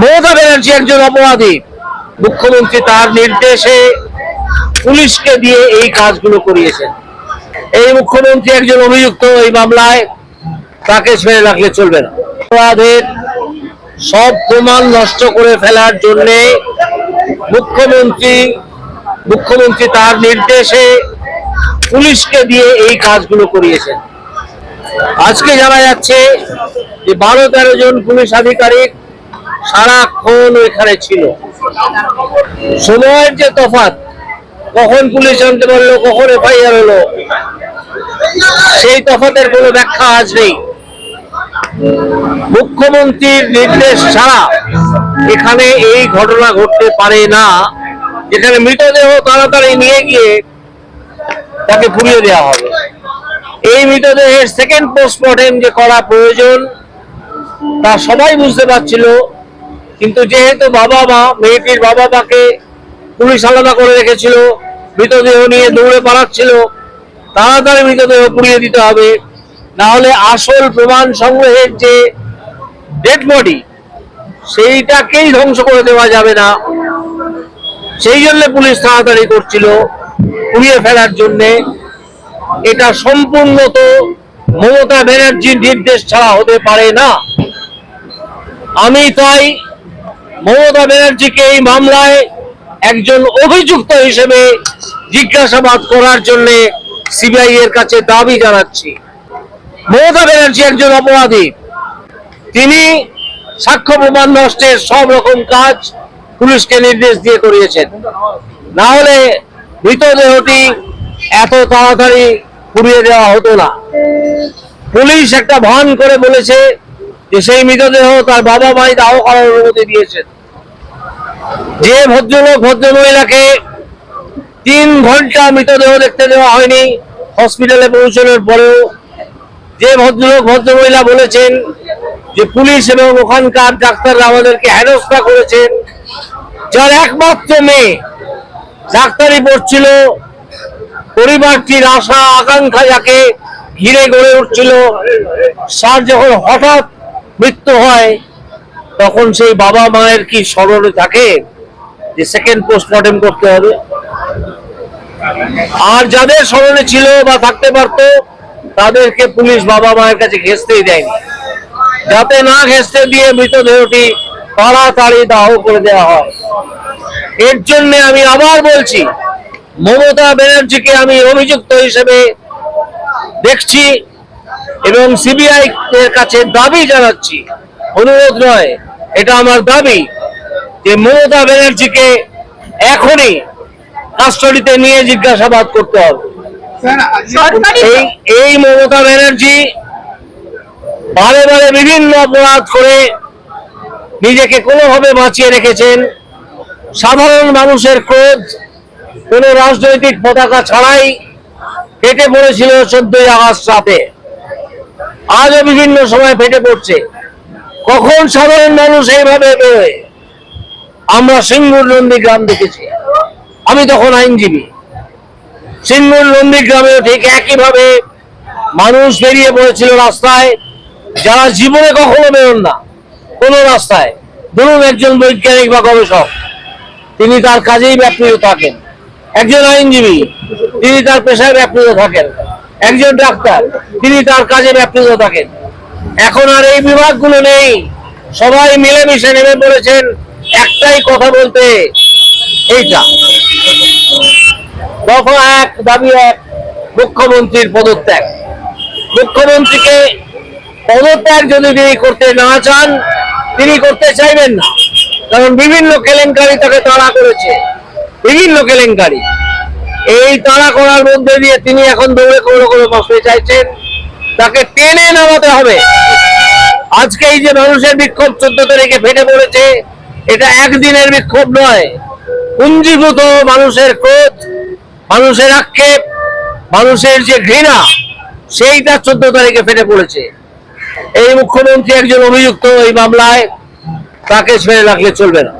মমতা ব্যানার্জি একজন অপরাধী। মুখ্যমন্ত্রী তার নির্দেশে পুলিশকে দিয়ে এই কাজগুলো করিয়েছেন। এই মুখ্যমন্ত্রী একজন অভিযুক্ত এই মামলায় তাকে ছেড়ে রাখলে চলবে না। অপরাধের সব প্রমাণ নষ্ট করে ফেলার জন্যে মুখ্যমন্ত্রী মুখ্যমন্ত্রী তার নির্দেশে পুলিশকে দিয়ে এই কাজগুলো করিয়েছেন। আজকে জানা যাচ্ছে যে বারো তেরো জন পুলিশ আধিকারিক সারাক্ষণ ওইখানে ছিল। সময়ের যে তফাৎ, কখন পুলিশ জানতে পারল, কখন এফআইআর হলো, সেই তফাতের কোনো ব্যাখ্যা আজ মুখ্যমন্ত্রীর নির্দেশ ছাড়া এখানে এই ঘটনা ঘটতে পারে না। এখানে মৃতদেহ তাড়াতাড়ি নিয়ে গিয়ে তাকে পুড়িয়ে দেওয়া হবে। এই মৃতদেহের সেকেন্ড পোস্টমর্টেম যে করা প্রয়োজন, তা সবাই বুঝতে পারছিল। কিন্তু যেহেতু বাবা মা, মেয়েটির বাবা মাকে পুলিশ আলাদা করে রেখেছিল, মৃতদেহ নিয়ে দৌড়ে পালাচ্ছিল, তাড়াতাড়ি মৃতদেহ পুড়িয়ে দিতে হবে। না হলে আসল প্রমাণ সংগ্রহের যে ডেড বডি সেইটাকেই ধ্বংস করে দেওয়া যাবে না। সেই জন্য পুলিশ তাড়াতাড়ি করছিল পুড়িয়ে ফেলার জন্যে। এটা সম্পূর্ণ তো মমতা ব্যানার্জির নির্দেশ ছাড়া হতে পারে না। আমি তাই মমতা ব্যানার্জিকে এই মামলায় একজন অভিযুক্ত হিসেবে জিজ্ঞাসাবাদ করার জন্য সিবিআই এর কাছে দাবি জানাচ্ছি। মমতা ব্যানার্জি একজন অপরাধী। তিনি সাক্ষ্য প্রমাণ নষ্টের সব রকম কাজ পুলিশকে নির্দেশ দিয়ে করিয়েছেন। না হলে মৃতদেহটি এত তাড়াতাড়ি পুড়িয়ে দেওয়া হতো না। পুলিশ একটা ভান করে বলেছে যে সেই মৃতদেহ তার বাবা মাই দাহ করার অনুমতি দিয়েছেন। যে ভদ্রলোক ভদ্রমহিলাকে তিন ঘণ্টা মৃতদেহ দেখতে দেওয়া হয়নি, হসপিটালে পৌঁছানোর পরেও যে ভদ্রলোক ভদ্রমহিলা বলেছেন যে পুলিশ এবং ওখানকার ডাক্তাররা আমাদেরকে হেনস্থা করেছেন, যার একমাত্র মেয়ে ডাক্তারি পড়ছিল, পরিবারটির আশা, আকাঙ্ক্ষা যাকে ঘিরে গড়ে উঠছিল স্যার যখন হঠাৎ মৃত্যু হয়, তখন সেই বাবা মায়ের কি স্মরণে থাকে যে সেকেন্ড পোস্টমর্টেম করতে হবে? আর যাদের স্মরণে ছিল বা থাকতে পারতো, তাদেরকে পুলিশ বাবা মায়ের কাছে ঘেঁচতেই দেয়নি। যাতে না ঘেঁচতে দিয়ে মৃতদেহটি তাড়াতাড়ি দাহ করে দেওয়া হয়। এর জন্য আমি আবার বলছি, মমতা ব্যানার্জিকে আমি অভিযুক্ত হিসেবে দেখছি। এবং সিবিআই এর কাছে দাবি জানাচ্ছি। অনুরোধ নয় এটা আমার দাবি যে মমতা ব্যানার্জিকে এখনই কাস্টডিতে নিয়ে জিজ্ঞাসাবাদ করতে হবে। এই এই মমতা ব্যানার্জি বারে বারে বিভিন্ন অপরাধ করে নিজেকে কোনোভাবে বাঁচিয়ে রেখেছেন। সাধারণ মানুষের ক্রোধ কোন রাজনৈতিক পতাকা ছাড়াই ফেটে পড়েছিল চোদ্দই আগস্ট রাতে। আজও বিভিন্ন সময় ফেটে পড়ছে। কখন সাধারণ মানুষ এইভাবে বেরোয়? আমরা সিঙ্গুর নন্দী গ্রাম দেখেছি। আমি তখন আইনজীবী। সিঙ্গুর নন্দীগ্রামেও ঠিক একইভাবে মানুষ বেরিয়ে পড়েছিল রাস্তায়, যারা জীবনে কখনো বেরোন না, কোন রাস্তায়। ধরুন একজন বৈজ্ঞানিক বা গবেষক, তিনি তার কাজেই ব্যাপৃত থাকেন। একজন আইনজীবী, তিনি তার পেশায় ব্যাপৃত থাকেন। একজন ডাক্তার, তিনি তার কাজে ব্যাপৃত থাকেন। এখন আর এই বিভাগগুলো নেই। সবাই মিলেমিশে নেমে পড়েছেন। একটাই কথা বলতে, এইটা। দফা এক, দাবি এক, মুখ্যমন্ত্রীর পদত্যাগ। মুখ্যমন্ত্রীকে পদত্যাগ যদি তিনি করতে না চান, তিনি করতে চাইবেন না। কারণ বিভিন্ন কেলেঙ্কারি তাকে তাড়া করেছে। বিভিন্ন কেলেঙ্কারি। এই তাড়া করার মধ্যে দিয়ে তিনি এখন দৌড়ে কোনো রকমে বসতে চাইছেন। তাকে টেনে নামাতে হবে। আজকে এই যে মানুষের বিক্ষোভ চোদ্দ তারিখে ফেটে পড়েছে, এটা একদিনের বিক্ষোভ নয়। পুঞ্জীভূত মানুষের ক্রোধ, মানুষের আক্ষেপ, মানুষের যে ঘৃণা, সেইটা চোদ্দ তারিখে ফেটে পড়েছে। এই মুখ্যমন্ত্রী একজন অভিযুক্ত এই মামলায়, তাকে ছেড়ে রাখলে চলবে না।